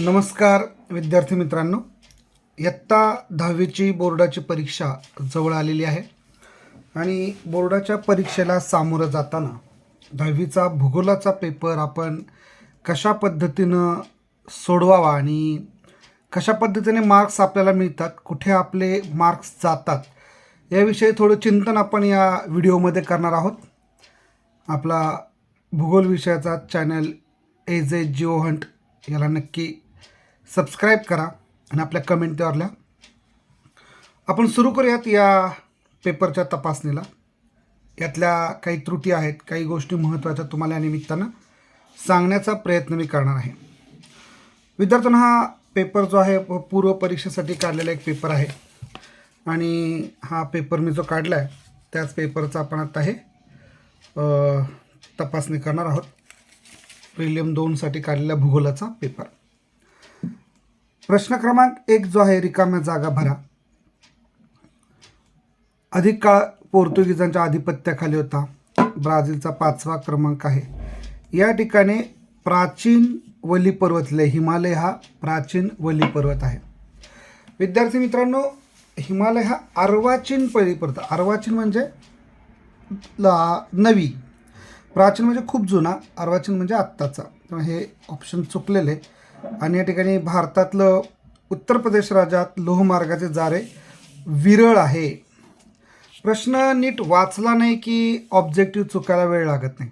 नमस्कार विद्यार्थी मित्रांनो. इयत्ता दहावीची बोर्डाची परीक्षा जवळ आलेली आहे. आणि बोर्डाच्या परीक्षेला सामोरं जाताना दहावीचा भूगोलाचा पेपर आपण कशा पद्धतीनं सोडवावा आणि कशा पद्धतीने मार्क्स आपल्याला मिळतात कुठे आपले मार्क्स जातात याविषयी थोडं चिंतन आपण या व्हिडिओमध्ये करणार आहोत. आपला भूगोल विषयाचा channel edge a geo hunt याला नक्की सबस्क्राईब करा आणि आपल्या कमेंट त्यावर लिहा आपण सुरू करूयात या पेपरच्या तपासणीला. यातल्या काही त्रुटी आहेत काही गोष्टी महत्त्वाच्या तुम्हाला या निमित्तानं सांगण्याचा प्रयत्न मी करणार आहे. विद्यार्थ्यांना हा पेपर जो आहे पूर्व परीक्षेसाठी काढलेला एक पेपर आहे. आणि हा पेपर मी जो काढला आहे त्याच पेपरचा आपण आता हे तपासणी करणार आहोत. प्रिलियम दोनसाठी काढलेला भूगोलाचा पेपर प्रश्न क्रमांक एक जो आहे रिकाम्या जागा भरा. अधिक काळ पोर्तुगीजांच्या आधिपत्याखाली होता. ब्राझीलचा पाचवा क्रमांक आहे. या ठिकाणी प्राचीन वली पर्वतले हिमालय हा प्राचीन वली पर्वत आहे. विद्यार्थी मित्रांनो हिमालय हा अर्वाचीन पहिली पर्वत अर्वाचीन म्हणजे ला नवी. प्राचीन म्हणजे खूप जुना अर्वाचीन म्हणजे आत्ताचा. हे ऑप्शन चुकलेले. आणि या ठिकाणी भारतातलं उत्तर प्रदेश राज्यात लोहमार्गाचे जारे विरळ आहे. प्रश्न नीट वाचला नाही की ऑब्जेक्टिव्ह चुकायला वेळ लागत नाही.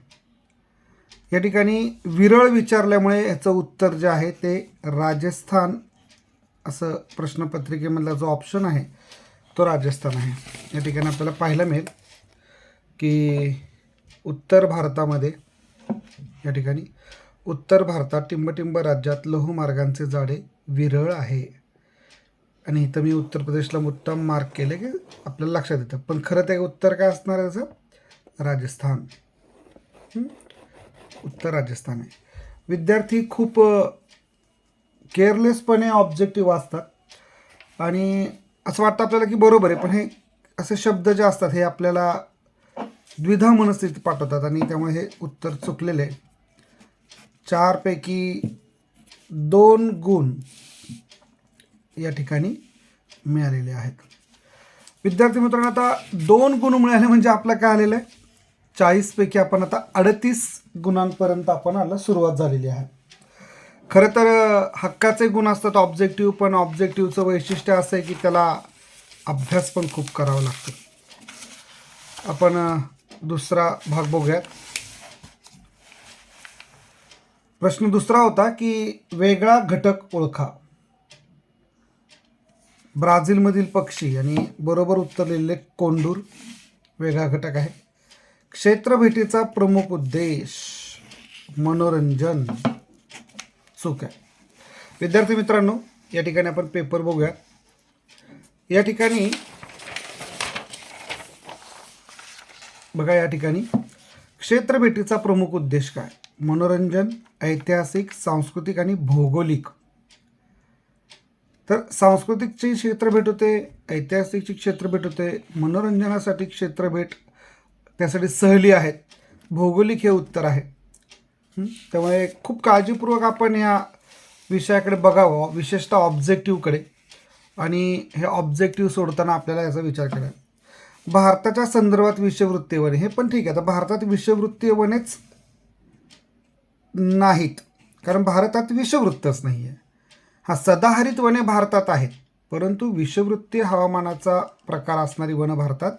या ठिकाणी विरळ विचारल्यामुळे ह्याचं उत्तर जे आहे ते राजस्थान असं प्रश्नपत्रिकेमधला जो ऑप्शन आहे तो राजस्थान आहे. या ठिकाणी आपल्याला पाहायला मिळेल की उत्तर भारतामध्ये या ठिकाणी उत्तर भारतात टिंबटिंब राज्यात लोहमार्गांचे जाडे विरळ आहे. आणि इथं मी उत्तर प्रदेशला उत्तम मार्क केले की आपल्याला लक्षात येतं. पण खरं ते उत्तर काय असणार आहे त्याचं राजस्थान. उत्तर राजस्थान आहे. विद्यार्थी खूप केअरलेसपणे ऑब्जेक्टिव्ह वाचतात. आणि असं वाटतं आपल्याला की बरोबर आहे पण हे असे शब्द जे असतात हे आपल्याला द्विधा मनस्थितीत पाठवतात. आणि त्यामुळे हे उत्तर चुकलेले आहे. चारपैकी दोन गुण या ठिकाणी मिळालेले आहेत. विद्यार्थी मित्रांनो आता दोन गुण मिळाले म्हणजे आपलं काय आलेलं आहे? चाळीसपैकी आपण आता अडतीस गुणांपर्यंत आपण आला सुरुवात झालेली आहे. खरं तर हक्काचे गुण असतात ऑब्जेक्टिव्ह पण ऑब्जेक्टिव्हचं वैशिष्ट्य असं आहे की त्याला अभ्यास पण खूप करावा लागतो. आपण दुसरा भाग बघूयात. प्रश्न दुसरा होता की वेगळा घटक ओळखा. ब्राझीलमधील पक्षी आणि बरोबर उत्तर लिहिले कोंडूर वेगळा घटक आहे. क्षेत्रभेटीचा प्रमुख उद्देश मनोरंजन. चूक आहे. विद्यार्थी मित्रांनो या ठिकाणी आपण पेपर बघूया. या ठिकाणी बघा या ठिकाणी. क्षेत्रभेटीचा प्रमुख उद्देश काय? मनोरंजन ऐतिहासिक सांस्कृतिक आणि भौगोलिक. तर सांस्कृतिकची क्षेत्रभेट होते ऐतिहासिकची क्षेत्रभेट होते मनोरंजनासाठी क्षेत्रभेट त्यासाठी सहली आहेत. भौगोलिक हे उत्तर आहे. त्यामुळे खूप काळजीपूर्वक आपण या विषयाकडे बघावं विशेषतः ऑब्जेक्टिव्हकडे आणि हे ऑब्जेक्टिव्ह सोडताना आपल्याला याचा विचार करायला भारताच्या संदर्भात विषयवृत्ती हे पण ठीक आहे. आता भारतात विषयवृत्तीवनेच नाहीत. कारण भारतात विषववृत्तच नाही आहे हा सदाहरित वने भारतात आहेत. परंतु विषववृत्तीय हवामानाचा प्रकार असणारी वनं भारतात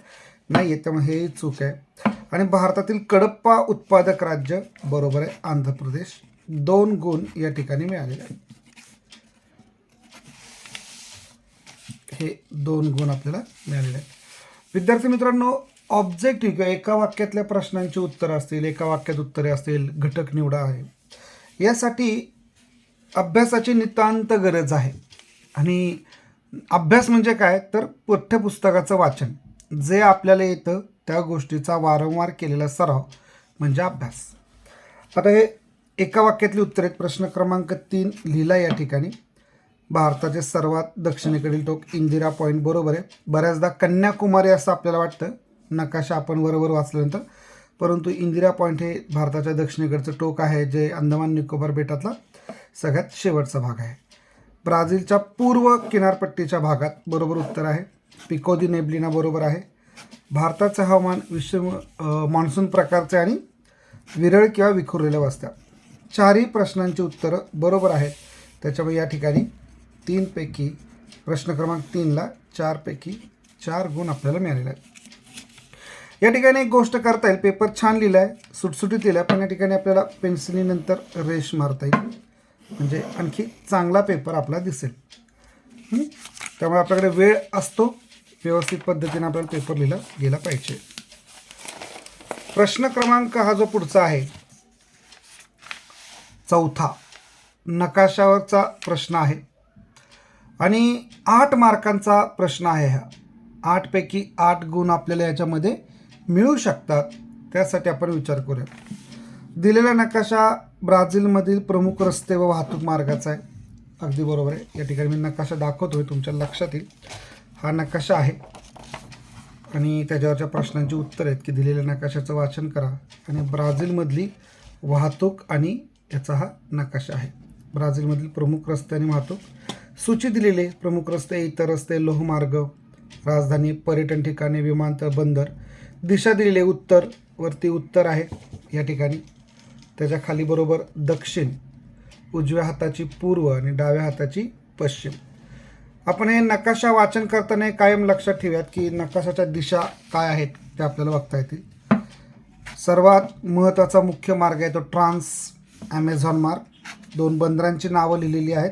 नाही आहे त्यामुळे हे चूक आहे. आणि भारतातील कडप्पा उत्पादक राज्य बरोबर आहे आंध्र प्रदेश. दोन गुण या ठिकाणी मिळालेले आहेत. हे दोन गुण आपल्याला मिळालेले आहेत. विद्यार्थी मित्रांनो ऑब्जेक्टिव्ह किंवा एका वाक्यातल्या प्रश्नांची उत्तरं असतील एका वाक्यात उत्तरे असतील घटक निवडा आहे. यासाठी अभ्यासाची नितांत गरज आहे. आणि अभ्यास म्हणजे काय? तर पाठ्यपुस्तकाचं वाचन. जे आपल्याला येतं त्या गोष्टीचा वारंवार केलेला सराव म्हणजे अभ्यास. आता हे एका वाक्यातली उत्तर आहेत. प्रश्न क्रमांक तीन लिहिला या ठिकाणी. भारताचे सर्वात दक्षिणेकडील टोक इंदिरा पॉईंट बरोबर आहे. बऱ्याचदा कन्याकुमारी असं आपल्याला वाटतं. नकाशा आपण बरोबर वाचल्यानंतर. परंतु इंदिरा पॉईंट हे भारताच्या दक्षिणेकडचं टोक आहे जे अंदमान निकोबार बेटातला सगळ्यात शेवटचा भाग आहे. ब्राझीलच्या पूर्व किनारपट्टीच्या भागात बरोबर उत्तर आहे. पिकोदी नेब्लिना बरोबर आहे. भारताचं हवामान विश्व मान्सून प्रकारचे आणि विरळ किंवा विखुरलेल्या वस्त्या. चारही प्रश्नांची उत्तरं बरोबर आहेत. त्याच्यामुळे या ठिकाणी तीनपैकी प्रश्न क्रमांक तीनला चारपैकी चार गुण आपल्याला मिळालेले आहेत. या ठिकाणी एक गोष्ट करता येईल. पेपर छान लिहिला आहे सुटसुटीत लिहिला आहे पण या ठिकाणी आपल्याला पेन्सिलीनंतर रेश मारता येईल. म्हणजे आणखी चांगला पेपर आपला दिसेल. त्यामुळे आपल्याकडे वेळ असतो. व्यवस्थित पद्धतीने आपल्याला पेपर लिहिला गेला पाहिजे. प्रश्न क्रमांक हा जो पुढचा आहे चौथा नकाशावरचा प्रश्न आहे. आणि आठ मार्कांचा प्रश्न आहे हा. आठपैकी आठ गुण आपल्याला याच्यामध्ये मिळू शकतात त्यासाठी आपण विचार करूया. दिलेला नकाशा ब्राझीलमधील प्रमुख रस्ते व वाहतूक मार्गाचा आहे. अगदी बरोबर आहे. या ठिकाणी मी नकाशा दाखवतोय तुमच्या लक्षात येईल हा नकाशा आहे. आणि त्याच्यावरच्या प्रश्नांची उत्तर आहेत की दिलेल्या नकाशाचं वाचन करा. आणि ब्राझीलमधली वाहतूक आणि याचा हा नकाशा आहे. ब्राझीलमधील प्रमुख रस्ते आणि वाहतूक. सूची दिलेले प्रमुख रस्ते इतर रस्ते लोहमार्ग राजधानी पर्यटन ठिकाणे विमानतळ बंदर दिशा दिलेली आहे उत्तर वरती उत्तर आहे या ठिकाणी. त्याच्याखाली बरोबर दक्षिण उजव्या हाताची पूर्व आणि डाव्या हाताची पश्चिम. आपण हे नकाशा वाचन करताना कायम लक्षात ठेवूयात की नकाशाच्या दिशा काय आहेत ते आपल्याला बघता येतील. सर्वात महत्त्वाचा मुख्य मार्ग आहे तो ट्रान्स ॲमेझॉन मार्ग. दोन बंदरांची नावं लिहिलेली आहेत.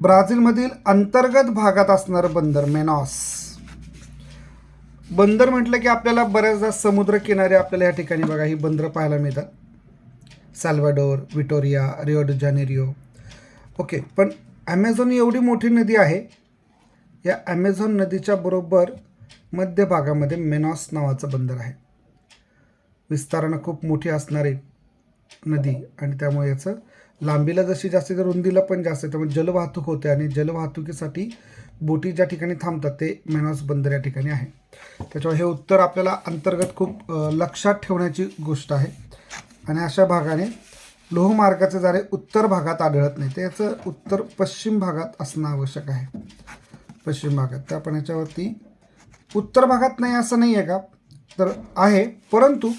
ब्राझीलमधील अंतर्गत भागात असणारं बंदर मेनॉस. बंदर म्हटलं की आपल्याला बऱ्याचदा समुद्रकिनारे आपल्याला या ठिकाणी बघा ही बंदरं पाहायला मिळतात. सॅल्वाडोर विटोरिया रिओ ड जानेरिओ. ओके पण ॲमेझॉन एवढी मोठी नदी आहे. या ॲमेझॉन नदीच्या बरोबर मध्य भागामध्ये मेनॉस नावाचं बंदर आहे. विस्तारानं खूप मोठी असणारी नदी आणि त्यामुळे याचं लांबीला जशी जास्त तर रुंदीला पण जास्त आहे. त्यामुळे जलवाहतूक होते आणि जलवाहतुकीसाठी बोटी ज्या ठिकाणी थांबतात ते मेनॉस बंदर या ठिकाणी आहे. त्याच्यामुळे हे उत्तर आपल्याला अंतर्गत खूप लक्षात ठेवण्याची गोष्ट आहे. आणि अशा भागाने लोहमार्गाचे जाळे उत्तर भागात आढळत नाही. त्याचं उत्तर पश्चिम भागात असणं आवश्यक आहे. पश्चिम भागात. तर आपण याच्यावरती उत्तर भागात नाही असं नाही आहे का? तर आहे. परंतु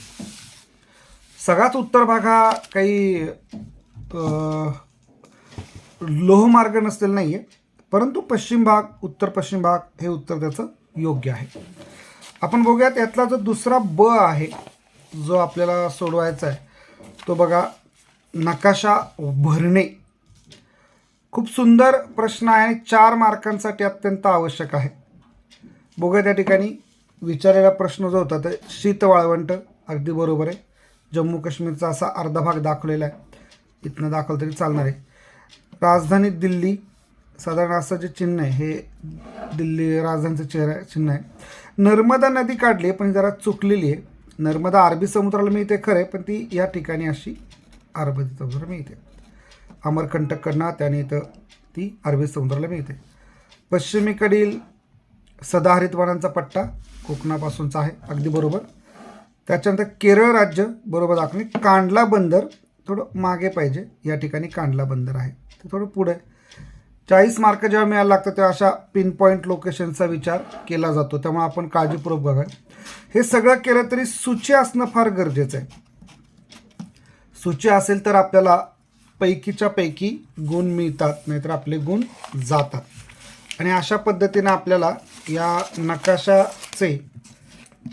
सगळाच उत्तर भाग हा काही लोहमार्ग नसलेला नाही आहे परंतु पश्चिम भाग उत्तर पश्चिम भाग हे उत्तर त्याचं योग्य आहे. आपण बघूयात यातला जो दुसरा ब आहे जो आपल्याला सोडवायचा आहे तो बघा नकाशा भरणे. खूप सुंदर प्रश्न आहे चार मार्कांसाठी अत्यंत आवश्यक आहे. बघूया त्या ठिकाणी विचारलेला प्रश्न जो होता ते शीत वाळवंट अगदी बरोबर आहे. जम्मू काश्मीरचा असा अर्धा भाग दाखवलेला आहे. इथनं दाखवलं तरी चालणार आहे. राजधानी दिल्ली साधारण असं जे चिन्ह आहे हे दिल्ली राजधानीचं चेहरा चिन्ह आहे. नर्मदा नदी काढली पण जरा चुकलेली आहे. नर्मदा अरबी समुद्राला मिळते खरं पण ती या ठिकाणी अशी अरबी समुद्राला मिळते. अमरकंटककडनं त्याने इथं ती अरबी समुद्राला मिळते. पश्चिमेकडील सदाहरित वनांचा पट्टा कोकणापासूनचा आहे अगदी बरोबर. त्याच्यानंतर केरळ राज्य बरोबर दाखवणे कांडला बंदर थोडं मागे पाहिजे या ठिकाणी कांडला बंदर आहे. ते थोडं पुढे चाळीस मार्क जेव्हा मिळायला लागतं तेव्हा अशा पिन पॉईंट लोकेशनचा विचार केला जातो. त्यामुळे आपण काळजीपूर्वक बघा. हे सगळं केलं तरी सूची असणं फार गरजेचं आहे. सूची असेल तर आपल्याला पैकीच्या पैकी गुण मिळतात नाहीतर आपले गुण जातात. आणि अशा पद्धतीनं आपल्याला या नकाशाचे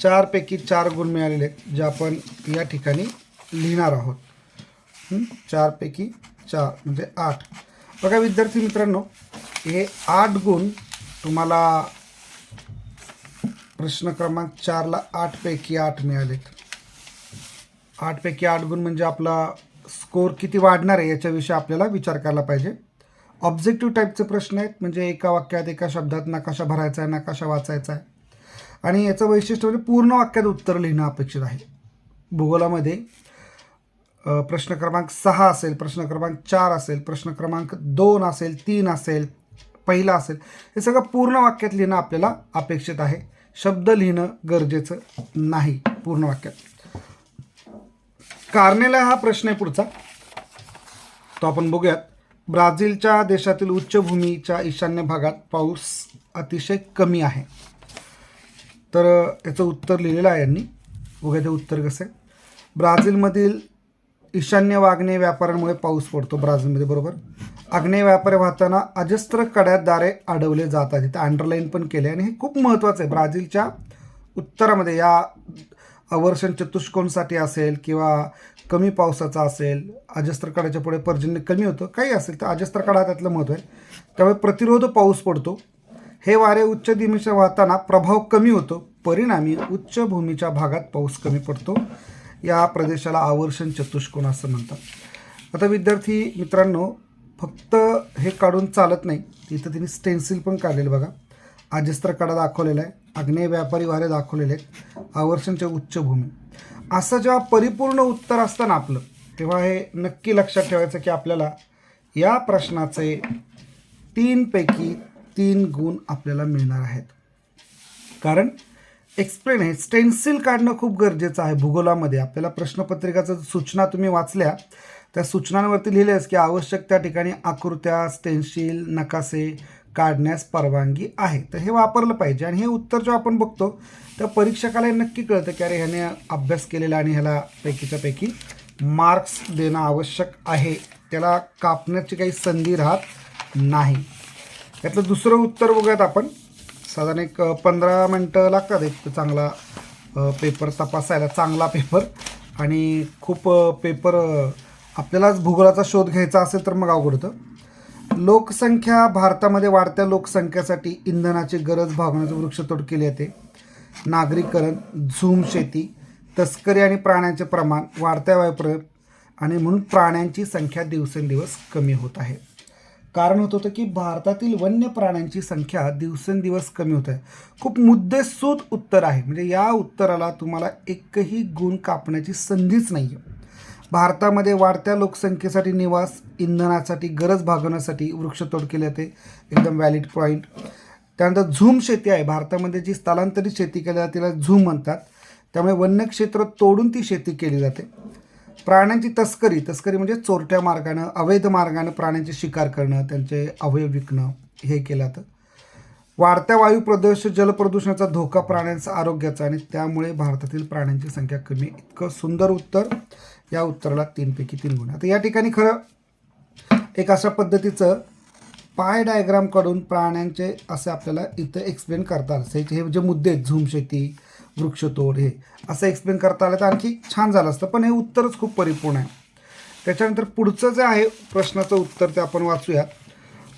चारपैकी चार गुण मिळालेले आहेत जे आपण या ठिकाणी लिहिणार आहोत. चारपैकी चार म्हणजे आठ. बघा विद्यार्थी मित्रांनो हे आठ गुण तुम्हाला प्रश्न क्रमांक चारला आठपैकी आठ मिळालेत. आठपैकी आठ गुण म्हणजे आपला स्कोर किती वाढणार आहे याच्याविषयी आपल्याला विचार करायला पाहिजे. ऑब्जेक्टिव्ह टाईपचे प्रश्न आहेत म्हणजे एका वाक्यात एका शब्दात नकाशा भरायचा आहे नकाशा वाचायचा आहे. आणि याचं वैशिष्ट्य म्हणजे पूर्ण वाक्यात उत्तर लिहिणं अपेक्षित आहे. भूगोलामध्ये प्रश्न क्रमांक सहा असेल प्रश्न क्रमांक चार असेल प्रश्न क्रमांक दोन असेल तीन असेल पहिला असेल हे सगळं पूर्ण वाक्यात लिहिणं आपल्याला अपेक्षित आहे. शब्द लिहिणं गरजेचं नाही पूर्ण वाक्यात. कार्नेला हा प्रश्न आहे पुढचा. तो आपण बघूयात. ब्राझीलच्या देशातील उच्चभूमीच्या ईशान्य भागात पाऊस अतिशय कमी आहे. तर याचं उत्तर लिहिलेलं आहे यांनी. बघा ते उत्तर कसं आहे. ब्राझीलमधील ईशान्य वाग्नेय व्यापाऱ्यांमुळे पाऊस पडतो ब्राझीलमध्ये बरोबर? आग्नेय व्यापारी वाहताना अजस्त्र कड्याद्वारे अडवले जातात इथं अंडरलाईन पण केले आणि हे खूप महत्त्वाचं आहे. ब्राझीलच्या उत्तरामध्ये या अवर्षण चतुष्कोणसाठी असेल किंवा कमी पावसाचा असेल अजस्त्र काळाच्या पुढे पर्जन्य कमी होतं काही असेल तर अजस्त्र काळा त्यातलं महत्त्व आहे. त्यामुळे प्रतिरोध पाऊस पडतो. हे वारे उच्च दिमेच्या वाहताना प्रभाव कमी होतो. परिणामी उच्च भूमीच्या भागात पाऊस कमी पडतो. या प्रदेशाला आवर्षण चतुष्कोण असं म्हणतात. आता विद्यार्थी मित्रांनो फक्त हे काढून चालत नाही तिथं तिने स्टेन्सिल पण काढलेलं बघा. आजस्त्र कडा दाखवलेला आहे आग्नेय व्यापारी वारे दाखवलेले आहेत आवर्षणच्या उच्चभूमी. असं जेव्हा परिपूर्ण उत्तर असतं ना आपलं तेव्हा हे नक्की लक्षात ठेवायचं की आपल्याला या प्रश्नाचे तीनपैकी तीन गुण आपल्याला मिळणार आहेत. कारण एक्सप्लेन आहे. स्टेन्सिल काढणं खूप गरजेचं आहे भूगोलामध्ये. आपल्याला प्रश्नपत्रिकाचं सूचना तुम्ही वाचल्या त्या सूचनांवरती लिहिलेच की आवश्यक त्या ठिकाणी आकृत्या स्टेन्सिल नकाशे काढण्यास परवानगी आहे. तर हे वापरलं पाहिजे. आणि हे उत्तर जेव्हा आपण बघतो तर परीक्षकाला हे नक्की कळतं की अरे ह्याने अभ्यास केलेला आणि ह्याला पैकीच्या पैकी मार्क्स देणं आवश्यक आहे. त्याला कापण्याची काही संधी राहत नाही. यातलं दुसरं उत्तर बघूयात आपण. साधारण एक पंधरा मिनटं लागतात एक चांगला पेपर तपासायला चांगला पेपर आणि खूप पेपर आपल्यालाच भूगोलाचा शोध घ्यायचा असेल तर मग अवघड होतं. लोकसंख्या भारतामध्ये वाढत्या लोकसंख्येसाठी इंधनाची गरज भागवण्याचं वृक्षतोड केली जाते. नागरीकरण झूम शेती तस्करी आणि प्राण्यांचे प्रमाण वाढत्या वायुप्रयोग आणि म्हणून प्राण्यांची संख्या दिवसेंदिवस कमी होत आहे. कारण होत होतं की भारतातील वन्य प्राण्यांची संख्या दिवसेंदिवस कमी होत आहे. खूप मुद्देसूद उत्तर आहे. म्हणजे या उत्तराला तुम्हाला एकही गुण कापण्याची संधीच नाही आहे भारतामध्ये वाढत्या लोकसंख्येसाठी निवास इंधनासाठी गरज भागवण्यासाठी वृक्षतोड केली जाते. एकदम व्हॅलिड पॉईंट त्यानंतर झूम शेती आहे. भारतामध्ये जी स्थलांतरित शेती केली जाते तिला झूम म्हणतात. त्यामुळे वन्यक्षेत्र तोडून ती शेती केली जाते. प्राण्यांची तस्करी तस्करी म्हणजे चोरट्या मार्गानं अवैध मार्गानं प्राण्यांची शिकार करणं त्यांचे अवयव विकणं हे केलं जातं. वाढत्या वायू प्रदूषण जलप्रदूषणाचा धोका प्राण्यांचा आरोग्याचा आणि त्यामुळे भारतातील प्राण्यांची संख्या कमी. इतकं सुंदर उत्तर. या उत्तराला तीनपैकी तीन गुण. आता या ठिकाणी खरं एक अशा पद्धतीचं पाय डायग्राम काढून प्राण्यांचे असे आपल्याला इथं एक्सप्लेन करतात हे जे मुद्दे आहेत झूम शेती वृक्षतोड हे. असं एक्सप्लेन करता आलं तर आणखी छान झालं असतं. पण हे उत्तरच खूप परिपूर्ण आहे. त्याच्यानंतर पुढचं जे आहे प्रश्नाचं उत्तर ते आपण वाचूया.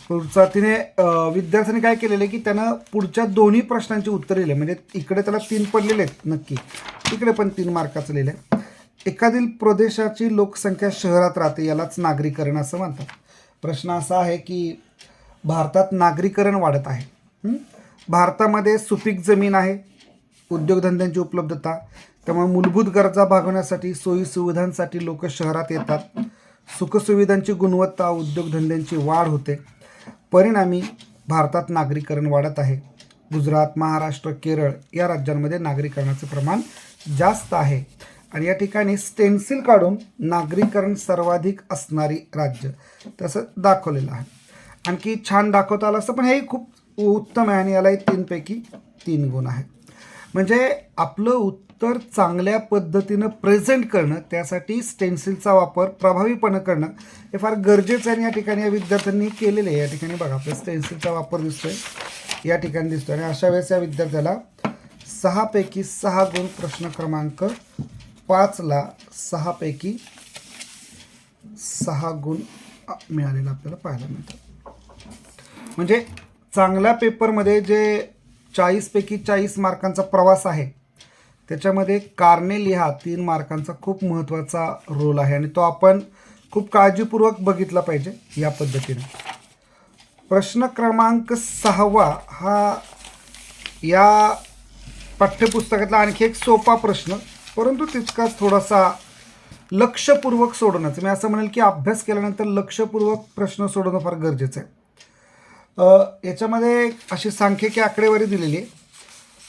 पुढचा तिने विद्यार्थ्याने विद्यार्थ्यांनी काय केलेलं आहे की त्यानं पुढच्या दोन्ही प्रश्नांची उत्तर लिहिले. म्हणजे इकडे त्याला तीन पडलेले आहेत नक्की. तिकडे पण तीन मार्काचं लिहिलं आहे एखादी प्रदेशाची लोकसंख्या शहरात राहते यालाच नागरीकरण असं म्हणतात. प्रश्न असा आहे की भारतात नागरीकरण वाढत आहे. भारतामध्ये सुपीक जमीन आहे. उद्योगधंद्यांची उपलब्धता त्यामुळे मूलभूत गरजा भागवण्यासाठी सोयी सुविधांसाठी लोक शहरात येतात. सुखसुविधांची गुणवत्ता उद्योगधंद्यांची वाढ होते. परिणामी भारतात नागरीकरण वाढत आहे. गुजरात महाराष्ट्र केरळ या राज्यांमध्ये नागरीकरणाचे प्रमाण जास्त आहे आणि या ठिकाणी स्टेन्सिल काढून नागरीकरण सर्वाधिक असणारी राज्य तसं दाखवलेलं आहे. आणखी छान दाखवता आलं असतं पण हे खूप उत्तम आहे आणि यालाही तीनपैकी तीन गुण आहेत. म्हणजे आपलं उत्तर चांगल्या पद्धतीनं प्रेझेंट करणं त्यासाठी स्टेन्सिलचा वापर प्रभावीपणे करणं हे फार गरजेचं आहे आणि या ठिकाणी या विद्यार्थ्यांनी केलेलं आहे. या ठिकाणी बघा आपल्या स्टेन्सिलचा वापर दिसतोय. या ठिकाणी दिसतोय. आणि अशा वेळेस या विद्यार्थ्याला सहापैकी सहा गुण प्रश्न क्रमांक पाचला सहापैकी सहा गुण मिळालेला आपल्याला पाहायला मिळतं म्हणजे चांगल्या पेपरमध्ये जे चाळीसपैकी चाळीस मार्कांचा प्रवास आहे. त्याच्यामध्ये कारणे लिहा तीन मार्कांचा खूप महत्त्वाचा रोल आहे आणि तो आपण खूप काळजीपूर्वक बघितला पाहिजे या पद्धतीने. प्रश्न क्रमांक सहावा हा या पाठ्यपुस्तकातला आणखी एक सोपा प्रश्न परंतु तितकाच थोडासा लक्षपूर्वक सोडवण्याचं. मी असं म्हणेल की अभ्यास केल्यानंतर लक्षपूर्वक प्रश्न सोडवणं फार गरजेचं आहे. याच्यामध्ये अशी सांख्यिकी आकडेवारी दिलेली आहे.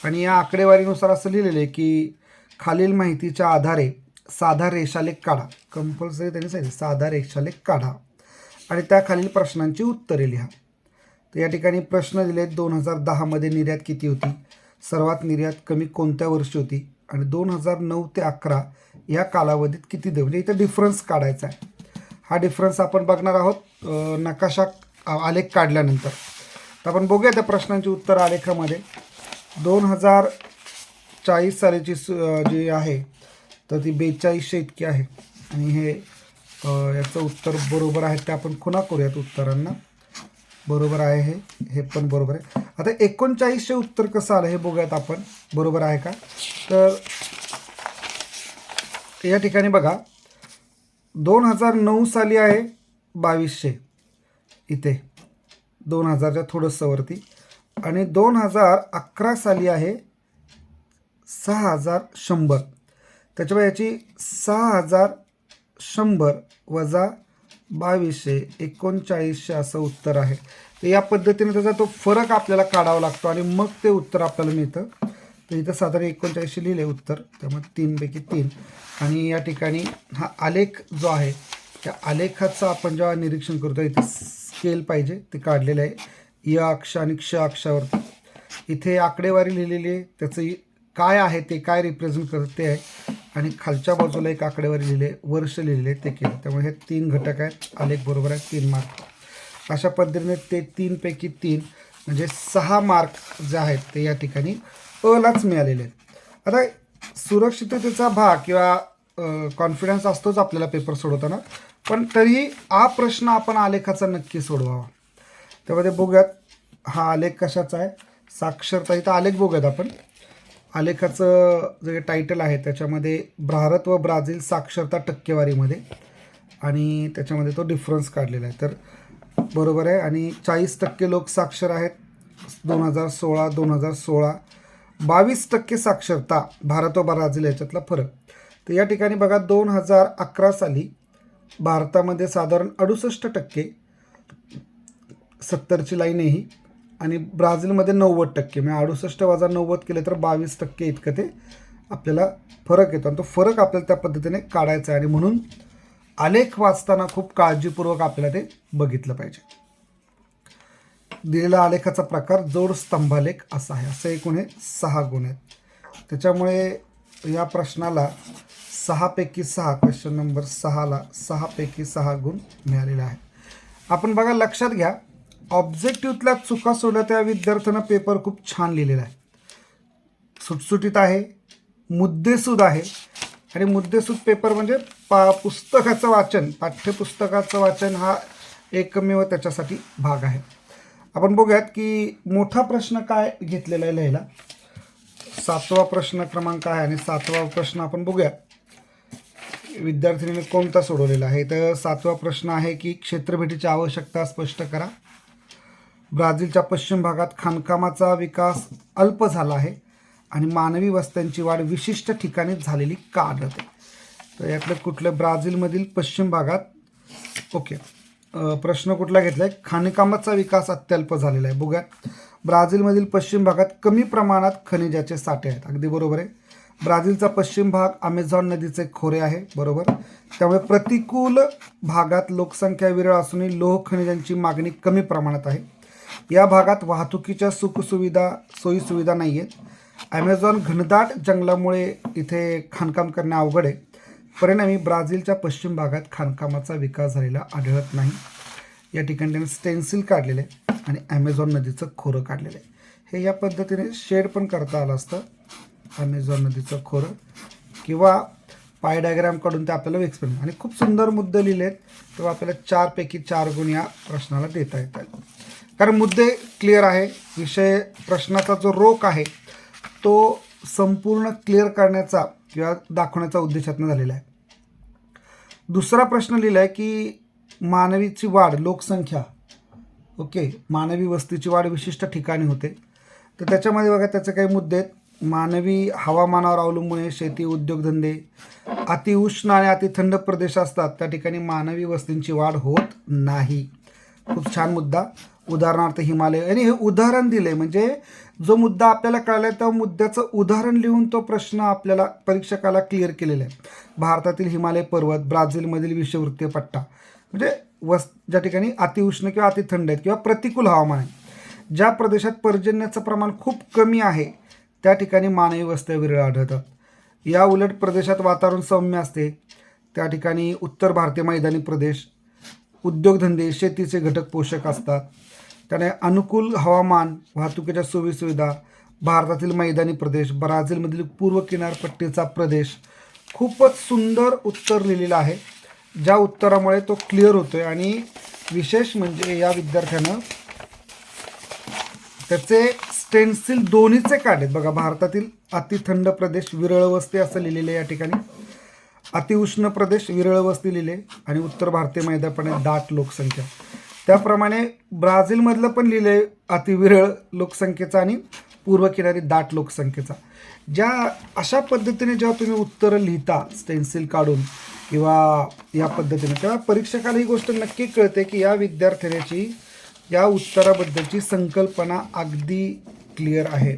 आणि या आकडेवारीनुसार असं लिहिलेलं आहे की खालील माहितीच्या आधारे साधा रेषालेख काढा. कंपल्सरी त्यांनी सांगितलं साधा रेषालेख काढा. आणि त्याखालील प्रश्नांची उत्तरे लिहा. तर या ठिकाणी प्रश्न दिले दोन हजार दहामध्ये निर्यात किती होती? सर्वात निर्यात कमी कोणत्या वर्षी होती? आणि दोन हजार नऊ ते अकरा या कालावधीत किती देऊ म्हणजे इथं डिफरन्स काढायचा आहे. हा डिफरन्स आपण बघणार आहोत. नकाशा आलेख काढल्यानंतर. तर आपण बघूया त्या प्रश्नांची उत्तर आलेखामध्ये. दोन हजार चाळीस सालीची सु जी आहे तर ती बेचाळीसशे इतकी आहे. आणि हे याचं उत्तर बरोबर आहे ते आपण खुणा करूयात उत्तरांना. बरोबर आहे हे हे पण बरोबर आहे. आता एकोणचाळीसशे उत्तर कसं आलं हे बघूयात आपण. बरोबर आहे का? तर या ठिकाणी बघा. दोन हजार नऊ साली आहे बावीसशे. इथे. दोन हजारच्या थोडंसं वरती आणि दोन हजार अकरा साली आहे सहा हजार शंभर. त्याच्यामुळे याची सहा हजार शंभर वजा बावीसशे एकोणचाळीसशे असं उत्तर आहे. तर या पद्धतीने त्याचा तो फरक आपल्याला काढावा लागतो आणि मग ते उत्तर आपल्याला मिळतं. तर इथं साधारण एकोणचाळीसशे लिहिले उत्तर. त्यामुळे तीनपैकी तीन. आणि या ठिकाणी हा आलेख जो आहे त्या आलेखाचं आपण जेव्हा निरीक्षण करतो इथं शेल पाहिजे ते काढलेलं आहे. य अक्ष आणि क्ष अक्षावरती इथे आकडेवारी लिहिलेली आहे. त्याचं काय आहे ते काय रिप्रेझेंट करते आहे. आणि खालच्या बाजूला एक आकडेवारी लिहिले वर्ष लिहिलेले ते केलं. त्यामुळे हे तीन घटक आहेत. आलेख बरोबर आहे तीन मार्क अशा पद्धतीने ते तीनपैकी तीन म्हणजे सहा मार्क जे आहेत ते या ठिकाणी अलाच मिळालेले आहेत. आता सुरक्षिततेचा भाग किंवा कॉन्फिडन्स असतोच आपल्याला पेपर सोडवताना पण तरी हा प्रश्न आपण आलेखाचा नक्की सोडवावा. त्यामध्ये बघूयात हा आलेख कशाचा आहे? साक्षरता इथं आलेख बघूयात आपण. आलेखाचं जे टायटल आहे त्याच्यामध्ये भारत व ब्राझील साक्षरता टक्केवारीमध्ये आणि त्याच्यामध्ये तो डिफरन्स काढलेला आहे. तर बरोबर आहे आणि चाळीस टक्के लोक साक्षर आहेत. दोन हजार सोळा दोन हजार सोळा बावीस टक्के साक्षरता भारत व ब्राझील याच्यातला फरक. तर या ठिकाणी बघा दोन हजार अकरा साली भारतामध्ये साधारण अडुसष्ट टक्के सत्तरची लाईन आहे ही. आणि ब्राझीलमध्ये नव्वद टक्के म्हणजे अडुसष्ट वजा नव्वद केले तर बावीस टक्के इतकं ते आपल्याला फरक येतो. आणि तो फरक आपल्याला त्या पद्धतीने काढायचा आहे. आणि म्हणून आलेख वाचताना खूप काळजीपूर्वक आपल्याला ते बघितलं पाहिजे. दिलेला आलेखाचा प्रकार जोड स्तंभालेख असा आहे. असं एकूण हे सहा गुण आहेत. त्याच्यामुळे या प्रश्नाला सहापैकी सहा क्वेश्चन नंबर सहाला सहापैकी सहा गुण मिळालेले आहे आपण बघा लक्षात घ्या ऑब्जेक्टिव्हतल्या चुका सोडल्या त्या विद्यार्थ्यांना पेपर खूप छान लिहिलेला आहे. सुटसुटीत आहे मुद्देसूद आहे आणि मुद्देसूद पेपर म्हणजे पा पुस्तकाचं वाचन पाठ्यपुस्तकाचं वाचन हा एकमेव त्याच्यासाठी भाग आहे. आपण बघूयात की मोठा प्रश्न काय घेतलेला आहे लिहायला? सातवा प्रश्न क्रमांक आहे आणि सातवा प्रश्न आपण बघूया विद्यार्थिनीने कोणता सोडवलेला आहे? तर सातवा प्रश्न आहे की क्षेत्रभेटीची आवश्यकता स्पष्ट करा. ब्राझीलच्या पश्चिम भागात खाणकामाचा विकास अल्प झाला आहे आणि मानवी वस्त्यांची वाढ विशिष्ट ठिकाणी झालेली का आढळते तर यातलं कुठलं ब्राझीलमधील पश्चिम भागात? ओके. प्रश्न कुठला घेतला आहे खाणकामाचा विकास अत्यल्प झालेला आहे. बघा ब्राझीलमधील पश्चिम भागात कमी प्रमाणात खनिजाचे साठे आहेत. अगदी बरोबर आहे. ब्राझीलचा पश्चिम भाग अमेझॉन नदीचे खोरे आहे बरोबर? त्यामुळे प्रतिकूल भागात लोकसंख्या विरळ असूनही लोह खनिजांची मागणी कमी प्रमाणात आहे. या भागात वाहतुकीच्या सुखसुविधा सोयीसुविधा नाही आहेत ॲमेझॉन घनदाट जंगलामुळे इथे खाणकाम करणे अवघड आहे. परिणामी ब्राझीलच्या पश्चिम भागात खाणकामाचा विकास झालेला आढळत नाही. या ठिकाणी त्यांनी स्टेन्सिल काढलेले आहे आणि ॲमेझॉन नदीचं खोरं काढलेलं आहे. हे या पद्धतीने शेड पण करता आलं असतं. ॲमेझॉन नदीचं खोरं. किंवा पाय डायग्राम काढून ते आपल्याला एक्सप्लेन आणि खूप सुंदर मुद्दे लिहिले आहेत तेव्हा आपल्याला चारपैकी चार गुण या प्रश्नाला देता येतात. कारण मुद्दे क्लिअर आहे विषय प्रश्नाचा जो रोख आहे तो संपूर्ण क्लिअर करण्याचा किंवा दाखवण्याचा उद्देशातनं झालेला आहे. दुसरा प्रश्न लिहिला आहे की मानवीची वाढ लोकसंख्या ओके मानवी वस्तीची वाढ विशिष्ट ठिकाणी होते. तर त्याच्यामध्ये बघा त्याचे काही मुद्दे आहेत. मानवी हवामानावर अवलंबून आहे शेती उद्योगधंदे. अतिउष्ण आणि अति थंड प्रदेश असतात त्या ठिकाणी मानवी वस्तींची वाढ होत नाही. खूप छान मुद्दा. उदाहरणार्थ हिमालय. आणि हे उदाहरण दिले म्हणजे जो मुद्दा आपल्याला कळला त्या मुद्द्याचं उदाहरण लिहून तो प्रश्न आपल्याला परीक्षकाला क्लिअर केलेला आहे. भारतातील हिमालय पर्वत ब्राझीलमधील विषवृत्तीय पट्टा. म्हणजे वस ज्या ठिकाणी अतिउष्ण किंवा अतिथंड आहेत किंवा प्रतिकूल हवामान आहे. ज्या प्रदेशात पर्जन्याचं प्रमाण खूप कमी आहे त्या ठिकाणी मानवी वस्त्या विरळ आढळतात. या उलट प्रदेशात वातावरण सौम्य असते. त्या ठिकाणी उत्तर भारतीय मैदानी प्रदेश उद्योगधंदे शेतीचे घटक पोषक असतात. त्याने अनुकूल हवामान वाहतुकीच्या सोयीसुविधा भारतातील मैदानी प्रदेश ब्राझीलमधील पूर्व किनारपट्टीचा प्रदेश खूपच सुंदर उत्तर लिहिलेलं आहे. ज्या उत्तरामुळे तो क्लिअर होतो आहे आणि विशेष म्हणजे या विद्यार्थ्यानं त्याचे स्टेन्सिल दोन्हीचे काढलेत बघा भारतातील अतिथंड प्रदेश विरळ वस्ती असं लिहिलेलं आहे या ठिकाणी. अतिउष्ण प्रदेश विरळ वस्ती लिहिले आणि उत्तर भारतीय मैदानापणे दाट लोकसंख्या. त्याप्रमाणे ब्राझीलमधलं पण लिहिले अतिविरळ लोकसंख्येचा आणि पूर्व किनारी दाट लोकसंख्येचा. ज्या अशा पद्धतीने जेव्हा तुम्ही उत्तरं लिहिता स्टेन्सिल काढून किंवा या पद्धतीने तेव्हा परीक्षकाला ही गोष्ट नक्की कळते की या विद्यार्थिनीची या उत्तराबद्दलची संकल्पना अगदी क्लिअर आहे.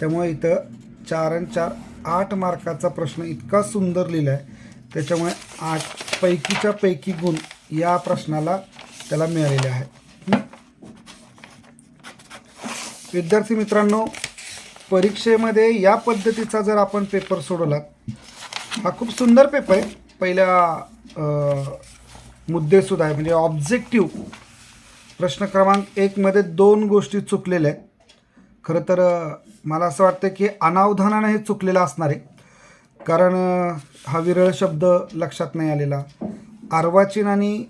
त्यामुळे इथं चार आणि चार आठ मार्काचा प्रश्न इतका सुंदर लिहिला आहे त्याच्यामुळे आठ पैकीच्या पैकी गुण या प्रश्नाला त्याला मिळालेले आहेत. विद्यार्थी मित्रांनो परीक्षेमध्ये या पद्धतीचा जर आपण पेपर सोडवला हा खूप सुंदर पेपर आहे. पहिल्या मुद्देसुद्धा आहे. म्हणजे ऑब्जेक्टिव्ह प्रश्न क्रमांक एकमध्ये दोन गोष्टी चुकलेल्या आहेत. खरं तर मला असं वाटतं की अनावधानानं हे चुकलेलं असणार आहे. कारण हा विरळ शब्द लक्षात नाही आलेला. अर्वाचीन आणि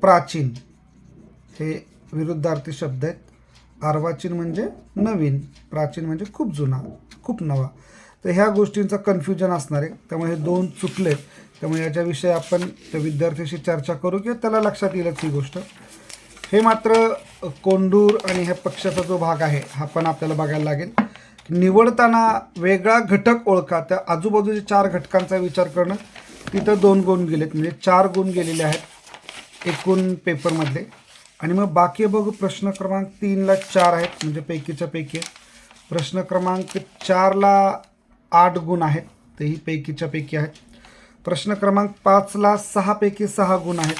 प्राचीन हे विरुद्धार्थी शब्द आहेत. अर्वाचीन म्हणजे नवीन प्राचीन म्हणजे खूप जुना खूप नवा. तर ह्या गोष्टींचं कन्फ्युजन असणार आहे. त्यामुळे हे दोन चुकले त्यामुळे याच्याविषयी आपण त्या विद्यार्थ्याशी चर्चा करू किंवा त्याला लक्षात येईलच ही गोष्ट. हे मात्र कोंडूर आणि ह्या पक्षाचा जो भाग आहे हा पण आपल्याला बघायला लागेल. निवडताना वेगळा घटक ओळखा. त्या आजूबाजूच्या चार घटकांचा विचार करणं तिथं दोन गुण गेलेत. म्हणजे चार गुण गेलेले आहेत एकूण पेपरमधले. आणि मग बाकी बघू प्रश्न क्रमांक तीनला चार आहेत म्हणजे पैकीच्या पैकी. प्रश्न क्रमांक चारला आठ गुण आहेत तेही पैकीच्या पैकी आहेत. प्रश्न क्रमांक पाचला सहापैकी सहा गुण आहेत.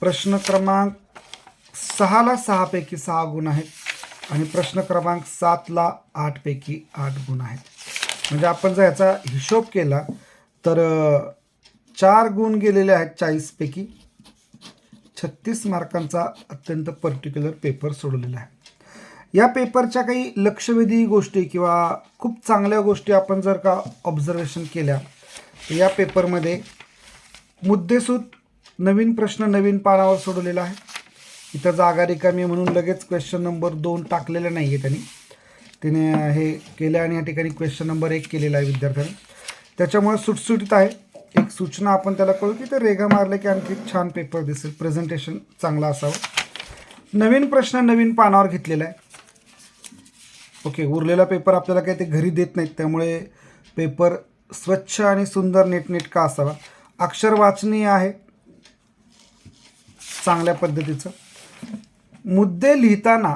प्रश्न क्रमांक सहाला सहापैकी सहा गुण आहेत आणि प्रश्न क्रमांक सातला आठपैकी आठ गुण आहेत. म्हणजे आपण जर याचा हिशोब केला तर चार गुण गेलेले आहेत चाळीसपैकी छत्तीस मार्कांचा अत्यंत पर्टिक्युलर पेपर सोडलेला आहे. या पेपरच्या काही लक्षवेधी गोष्टी किंवा खूप चांगल्या गोष्टी आपण जर का ऑब्झर्वेशन केल्या तर या पेपरमध्ये मुद्देसूद नवीन प्रश्न नवीन पानावर सोडलेला आहे. इथं जागा रिकामी म्हणून लगेच क्वेश्चन नंबर दोन टाकलेला नाही आहे त्यांनी तिने हे केलं आणि या ठिकाणी क्वेश्चन नंबर एक केलेला आहे विद्यार्थ्यांनी. त्याच्यामुळे सुटसुटीत आहे. एक सूचना आपण त्याला कळू की ते रेगा मारले की आणखी एक छान पेपर दिसेल. प्रेझेंटेशन चांगला असावं. नवीन प्रश्न नवीन पानावर घेतलेला आहे. ओके उरलेला पेपर आपल्याला काही ते घरी देत नाहीत. त्यामुळे पेपर स्वच्छ आणि सुंदर नीटनेटका असावा. अक्षर वाचनीय आहे. चांगल्या पद्धतीचं. मुद्दे लिहिताना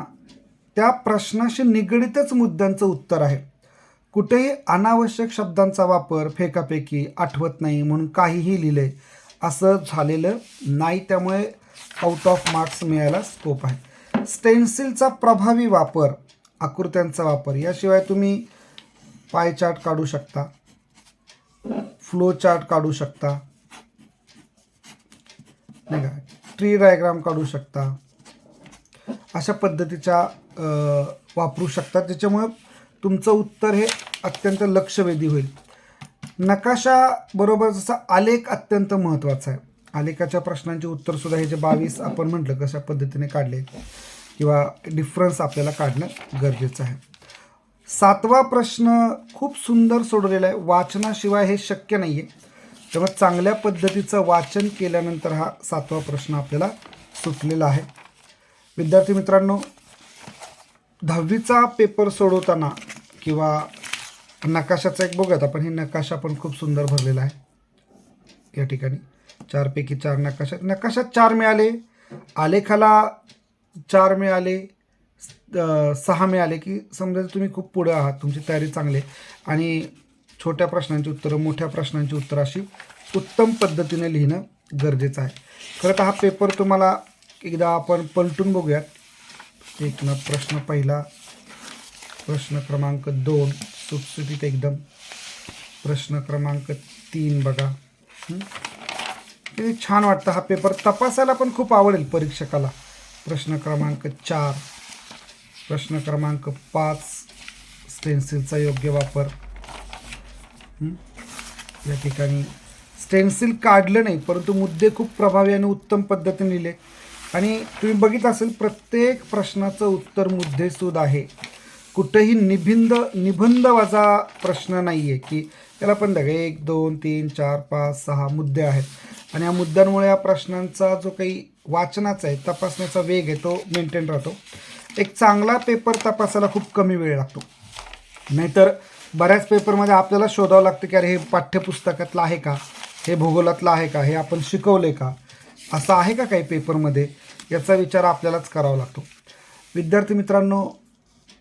त्या प्रश्नाशी निगडीतच मुद्द्यांचं उत्तर आहे. कुठेही अनावश्यक शब्दांचा वापर फेकाफेकी आठवत नाही म्हणून काहीही लिहिले असं झालेलं नाही. त्यामुळे आउट ऑफ मार्क्स मिळायला स्कोप आहे. स्टेन्सिलचा प्रभावी वापर आकृत्यांचा वापर याशिवाय तुम्ही पाय चार्ट काढू शकता फ्लो चार्ट काढू शकता नाही का? ट्री डायग्राम काढू शकता. अशा पद्धतीच्या वापरू शकतात त्याच्यामुळं तुमचं उत्तर हे अत्यंत लक्षवेधी होईल. नकाशा बरोबर जसा आलेख अत्यंत महत्त्वाचा आहे. आलेखाच्या प्रश्नांचे उत्तरसुद्धा हे जे बावीस आपण म्हटलं कशा पद्धतीने काढले किंवा डिफरन्स आपल्याला काढणं गरजेचं आहे. सातवा प्रश्न खूप सुंदर सोडलेला आहे. वाचनाशिवाय हे शक्य नाही आहे त्यामुळे चांगल्या पद्धतीचं वाचन केल्यानंतर हा सातवा प्रश्न आपल्याला सुटलेला आहे. विद्यार्थी मित्रांनो दहावीचा पेपर सोडवताना किंवा नकाशाचा एक बघूयात आपण. हे नकाशा पण खूप सुंदर भरलेला आहे. या ठिकाणी चारपैकी चार नकाशात नकाशात चार मिळाले. आलेखाला चार मिळाले. सहा मिळाले की समजा तुम्ही खूप पुढे आहात. तुमची तयारी चांगली आहे. आणि छोट्या प्रश्नांची उत्तरं मोठ्या प्रश्नांची उत्तरं अशी उत्तम पद्धतीने लिहिणं गरजेचं आहे. खरं तर हा पेपर तुम्हाला एकदा आपण पलटून बघूयात. एक ना प्रश्न पहिला. प्रश्न क्रमांक दोन. सुटसुटीत एकदम. प्रश्न क्रमांक तीन बघा. किती छान वाटतं हा पेपर तपासायला पण खूप आवडेल परीक्षकाला. प्रश्न क्रमांक चार. प्रश्न क्रमांक पाच. स्टेन्सिलचा योग्य वापर. या ठिकाणी स्टेन्सिल काढलं नाही परंतु मुद्दे खूप प्रभावी आणि उत्तम पद्धतीने लिहिले. आणि तुम्ही बघितलं असेल प्रत्येक प्रश्नाचं उत्तर मुद्देसूद आहे. कुठंही निबिंद निबंध वाजा प्रश्न नाही आहे की त्याला पण बघा एक दोन तीन चार पाच सहा मुद्दे आहेत. आणि या मुद्द्यांमुळे या प्रश्नांचा जो काही वाचनाचा आहे तपासण्याचा वेग आहे तो मेंटेन राहतो. एक चांगला पेपर तपासायला खूप कमी वेळ लागतो. नाहीतर बऱ्याच पेपरमध्ये आपल्याला शोधावं लागतं की अरे हे पाठ्यपुस्तकातलं आहे का? हे भूगोलातलं आहे का? हे आपण शिकवले का? असं आहे का काही पेपरमध्ये? याचा विचार आपल्यालाच करावा लागतो. विद्यार्थी मित्रांनो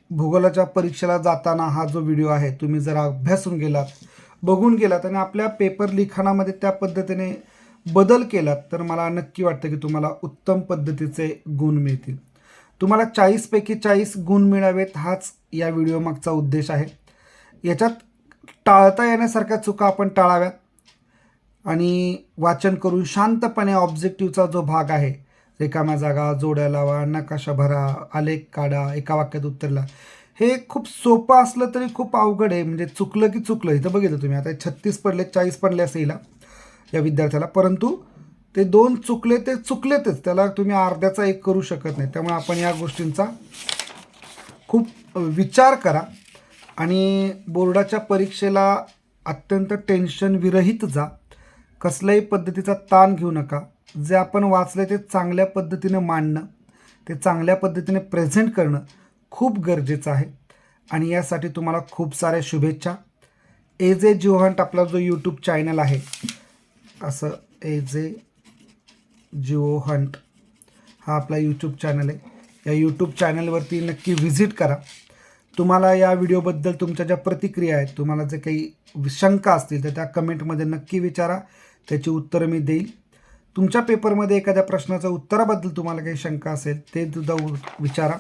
भूगोलाच्या परीक्षेला जाताना हा जो व्हिडिओ आहे तुम्ही जर अभ्यासून गेलात बघून गेलात आणि आपल्या पेपर लिखाणामध्ये त्या पद्धतीने बदल केलात तर मला नक्की वाटतं की तुम्हाला उत्तम पद्धतीचे गुण मिळतील. तुम्हाला चाळीसपैकी चाळीस गुण मिळावेत हाच या व्हिडिओ मागचा उद्देश आहे. याच्यात टाळता येण्यासारख्या चुका आपण टाळाव्यात. आणि वाचन करून शांतपणे ऑब्जेक्टिव्हचा जो भाग आहे रिकाम्या जागा जोड्या लावा नकाशा भरा आलेख काढा एका वाक्यात उत्तरला हे खूप सोपं असलं तरी खूप अवघड आहे. म्हणजे चुकलं की चुकलं इथं बघितलं तुम्ही. आता छत्तीस पडले चाळीस पडले असेल या विद्यार्थ्याला. परंतु ते दोन चुकले ते चुकलेतच. त्याला तुम्ही अर्ध्याचा एक करू शकत नाही. त्यामुळे आपण या गोष्टींचा खूप विचार करा आणि बोर्डाच्या परीक्षेला अत्यंत टेन्शन विरहित जा. कसल्याही पद्धतीचा ताण घेऊ नका. जे आपण वाचले ते चांगल्या पद्धतीने मांडणं ते चांगल्या पद्धतीने प्रेझेंट करणं खूप गरजेचं आहे. आणि यासाठी तुम्हाला खूप साऱ्या शुभेच्छा. एज ए जिओहंट आपला जो यूट्यूब चॅनल आहे असं एज ए जिओ हंट हा आपला यूट्यूब चॅनल आहे. या यूट्यूब चॅनलवरती नक्की व्हिजिट करा. तुम्हाला या व्हिडिओबद्दल तुमच्या ज्या प्रतिक्रिया आहेत तुम्हाला जे काही शंका असतील तर त्या कमेंटमध्ये नक्की विचारा. त्याची उत्तरं मी देईल. तुमच्या पेपरमध्ये एखाद्या प्रश्नाच्या उत्तराबद्दल तुम्हाला काही शंका असेल ते सुद्धा उ- विचारा.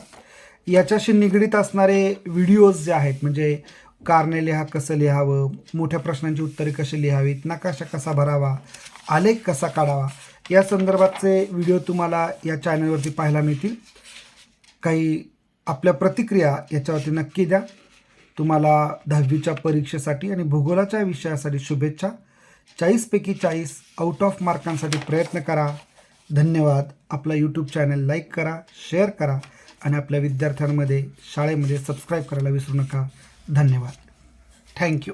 याच्याशी निगडीत असणारे व्हिडिओज जे आहेत म्हणजे कारणे लिहा कसं लिहावं मोठ्या प्रश्नांची उत्तरे कशी लिहावीत नकाशा कसा भरावा आलेख कसा काढावा या संदर्भातचे व्हिडिओ तुम्हाला या चॅनलवरती पाहायला मिळतील. काही आपल्या प्रतिक्रिया याच्यावरती नक्की द्या. तुम्हाला दहावीच्या परीक्षेसाठी आणि भूगोलाच्या विषयासाठी शुभेच्छा. चाळीसपैकी चाळीस आउट ऑफ मार्कांसाठी प्रयत्न करा. धन्यवाद. आपला यूट्यूब चॅनल लाईक करा शेअर करा आणि आपल्या विद्यार्थ्यांमध्ये शाळेमध्ये सबस्क्राईब करायला विसरू नका. धन्यवाद. थँक्यू